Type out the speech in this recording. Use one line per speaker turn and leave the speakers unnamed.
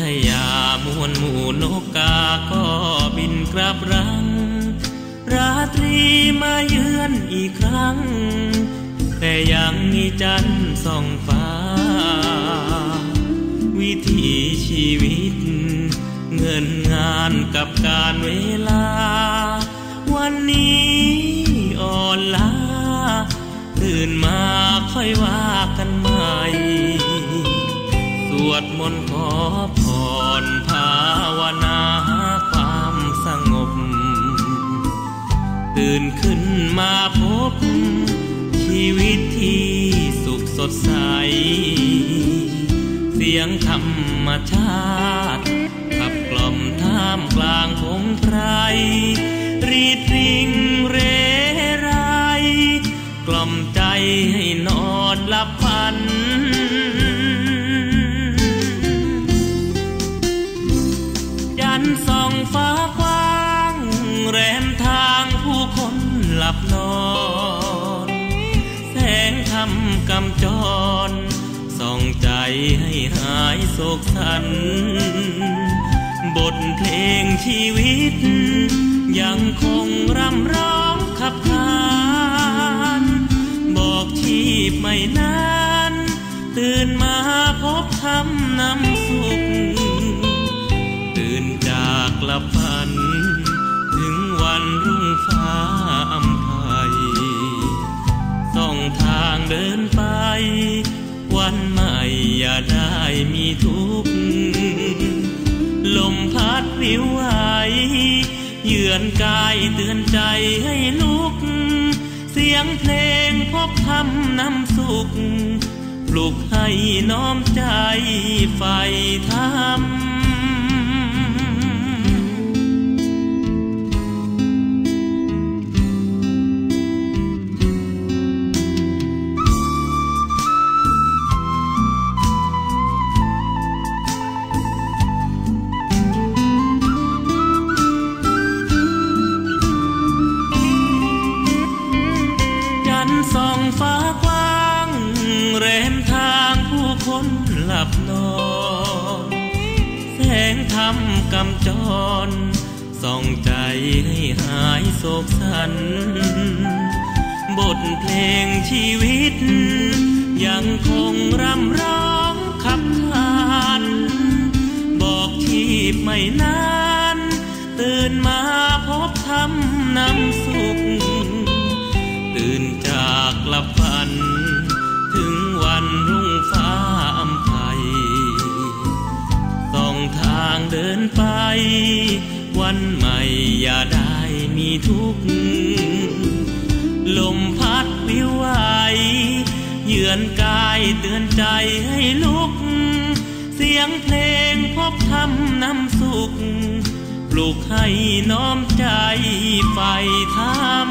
ทามวนหมู่นกกาก็บินกลับรัง ราตรีมาเยือนอีกครั้ง แต่ยังมีจันทร์ส่องฟ้า วิถีชีวิต เงินงานกับการเวลา วันนี้อ่อนล้าตื่นมาค่อยว่า วดมนต์ขอพรภาวนาความสงบ ตื่นขึ้นมาพบ ชีวิตที่สุขสดใส เสียงธรรมชาติ ขับกล่อมท่ามกลางพงไพรรีดริงเรไร กล่อมใจให้นอนหลับฝัน ลับนอน แสงธรรมกำจร ส่องใจให้หายโศกสัน บทเพลงชีวิต ยังคงรำร้องขับขานบอกชีพไม่นาน ตื่นมาพบธรรมนำสุข ตื่นจากหลับฝัน วันใหม่อย่าได้มีทุกข์ลมพัดวิวไหวเยือนกายเตือนใจให้ลุก เสียงเพลงพบคำนำสุข ปลุกให้น้อมใจไฟธรรม หลับนอนแสงธรรมกำจรส่องใจให้หายโศกสัน บทเพลงชีวิต ยังคงรำร้องขับขานบอกชีพไม่นาน ตื่นมาพบธรรมนำ เดินไป วันใหม่อย่าได้มีทุกข์ ลมพัดวิวไหวเยือนกายเตือนใจให้ลุก เสียงเพลงพบธรรมนำสุข ปลุกให้น้อมใจไฟธรรม